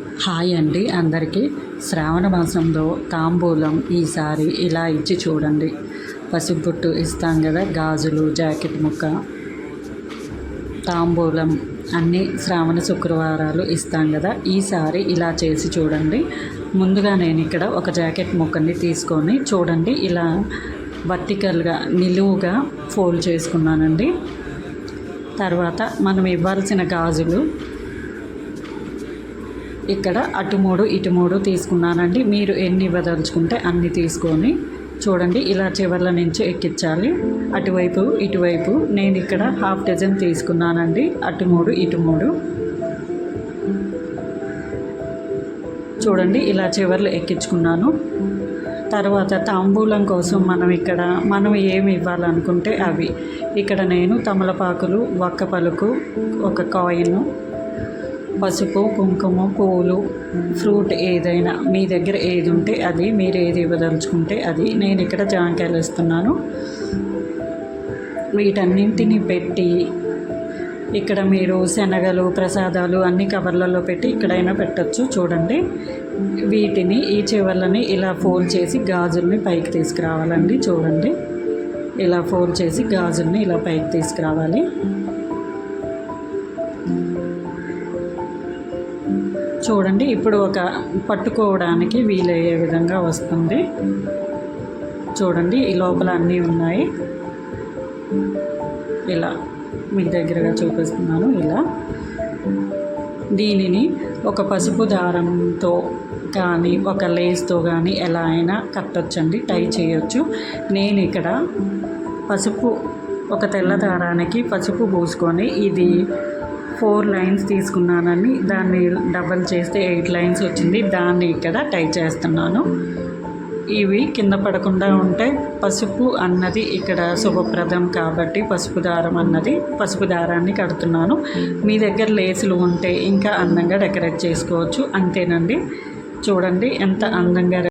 Hi అండి. అందరికీ శ్రావణ మాసంలో తాంబూలం ఈసారి ఇలా ఇచ్చి చూడండి. పసిబుట్టు ఇస్తాం కదా గాజులు జాకెట్ ముక్క తాంబూలం అన్నీ శ్రావణ శుక్రవారాలు ఇస్తాం కదా ఈసారి ఇలా చేసి చూడండి. ముందుగా నేను ఇక్కడ ఒక జాకెట్ ముక్కని తీసుకొని చూడండి. ఇలా వర్టికల్గా నిలువుగా ఫోల్డ్ చేసుకున్నానండి. తర్వాత మనం ఇవ్వాల్సిన గాజులు ఇక్కడ అటు మూడు ఇటు మూడు తీసుకున్నానండి. మీరు ఎన్ని ఇవ్వదలుచుకుంటే అన్ని తీసుకొని చూడండి ఇలా చివర్ల నుంచి ఎక్కించాలి. అటువైపు ఇటువైపు నేను ఇక్కడ హాఫ్ డజన్ తీసుకున్నానండి. అటు మూడు ఇటు మూడు. చూడండి ఇలా చివర్లు ఎక్కించుకున్నాను. తర్వాత తాంబూలం కోసం మనం ఇక్కడ మనం ఏమి ఇవ్వాలనుకుంటే అవి. ఇక్కడ నేను తమలపాకులు వక్క పలుకు ఒక కాయిన్ పసుపు కుంకుమ పూలు ఫ్రూట్ ఏదైనా మీ దగ్గర ఏది ఉంటే అది మీరు ఏది ఇవ్వదలుచుకుంటే అది నేను ఇక్కడ జాంకాయలు ఇస్తున్నాను వీటన్నింటిని పెట్టి ఇక్కడ మీరు శనగలు ప్రసాదాలు అన్ని కవర్లలో పెట్టి ఇక్కడైనా పెట్టచ్చు చూడండి. వీటిని ఈ చివర్లని ఇలా ఫోల్డ్ చేసి గాజుల్ని పైకి తీసుకురావాలండి చూడండి. ఇలా ఫోల్డ్ చేసి గాజుల్ని ఇలా పైకి తీసుకురావాలి. చూడండి ఇప్పుడు ఒక పట్టుకోవడానికి వీలయ్యే విధంగా వస్తుంది. చూడండి ఈ లోపల అన్నీ ఉన్నాయి. ఇలా మీకు దగ్గరగా చూపిస్తున్నాను ఇలా. దీనిని ఒక పసుపు దారంతో కానీ ఒక లేస్తో కానీ ఎలా అయినా కట్టొచ్చండి టై చేయొచ్చు. నేను ఇక్కడ పసుపు ఒక తెల్ల దారానికి పసుపు పూసుకొని ఇది ఫోర్ లైన్స్ తీసుకున్నానని దాన్ని డబల్ చేస్తే ఎయిట్ లైన్స్ వచ్చింది. దాన్ని ఇక్కడ టై చేస్తున్నాను. ఇవి కింద పడకుండా ఉంటే పసుపు అన్నది ఇక్కడ శుభప్రదం కాబట్టి పసుపు దారం అన్నది పసుపు దారాన్ని కడుతున్నాను. మీ దగ్గర లేసులు ఉంటే ఇంకా అందంగా డెకరేట్ చేసుకోవచ్చు. అంతేనండి. చూడండి ఎంత అందంగా